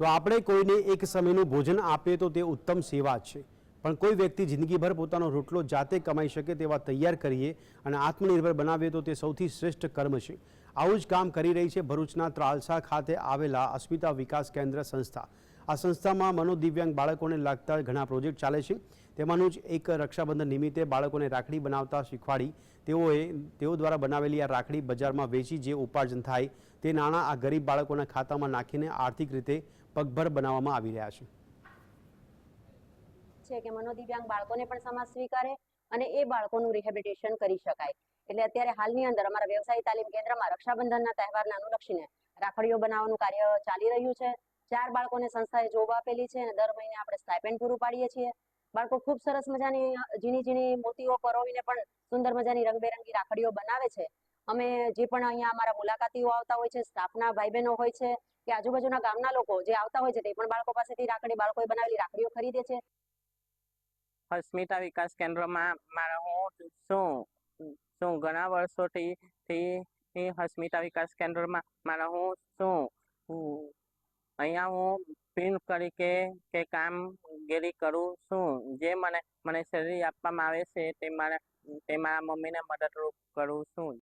તો આપણે કોઈને એક સમયનું ભોજન આપીએ તો તે ઉત્તમ સેવા છે. પણ કોઈ વ્યક્તિ જિંદગીભર પોતાનો રોટલો જાતે કમાઈ શકે તેવા તૈયાર કરીએ અને આત્મનિર્ભર બનાવીએ તો તે સૌથી શ્રેષ્ઠ કર્મ છે. આવું જ કામ કરી રહી છે ભરૂચના ત્રાલસા ખાતે આવેલા અસ્મિતા વિકાસ કેન્દ્ર સંસ્થા. આ સંસ્થામાં મનોદિવ્યાંગ બાળકોને લાગતા ઘણા પ્રોજેક્ટ ચાલે છે. તેમાંનું જ એક રક્ષાબંધન નિમિત્તે બાળકોને રાખડી બનાવતા શીખવાડી તેઓએ, તેઓ દ્વારા બનાવેલી આ રાખડી બજારમાં વેચી જે ઉપાર્જન થાય તે નાણાં આ ગરીબ બાળકોના ખાતામાં નાખીને આર્થિક રીતે પગભર બનાવવામાં આવી રહ્યા છે. છે કે મનોદિવ્યાંગ બાળકોને પણ સમાજ સ્વીકારે અને એ બાળકોનું રિહેબિલિટેશન કરી શકાય. એટલે અત્યારે હાલની અંદર અમારા વ્યવસાયી તાલીમ કેન્દ્રમાં રક્ષાબંધનના તહેવારને અનુલક્ષીને રાખડીઓ બનાવવાનું કાર્ય ચાલી રહ્યું છે. ચાર બાળકોને સંસ્થાએ જોબ આપેલી છે અને દર મહિને આપણે સ્ટાઇપેન્ડ પૂરું પાડીએ છીએ. બાળકો ખૂબ સરસ મજાની, ઝીણી ઝીણી મોતીઓ પરોવીને પણ સુંદર મજાની રંગબેરંગી રાખડીઓ બનાવે છે. અમે જે પણ અહીંયા અમારા મુલાકાતીઓ આવતા હોય છે, સ્ટાફના ભાઈ બહેનો હોય છે કે આજુબાજુના ગામના લોકો જે આવતા હોય છે તે પણ બાળકો પાસેથી રાખડી, બાળકોએ બનાવેલી રાખડીઓ ખરીદે છે. અસ્મિતા વિકાસ કેન્દ્રમાં મારા હું શું શું ઘણા વર્ષોથી, થી અસ્મિતા વિકાસ કેન્દ્રમાં મારા હું શું અહીંયા હું પ્રિન્ટ તરીકે કે કામગીરી કરું છું. જે મને મને સેલરી આપવામાં આવે છે તે મારા તે મારા મમ્મીને મદદરૂપ કરું છું.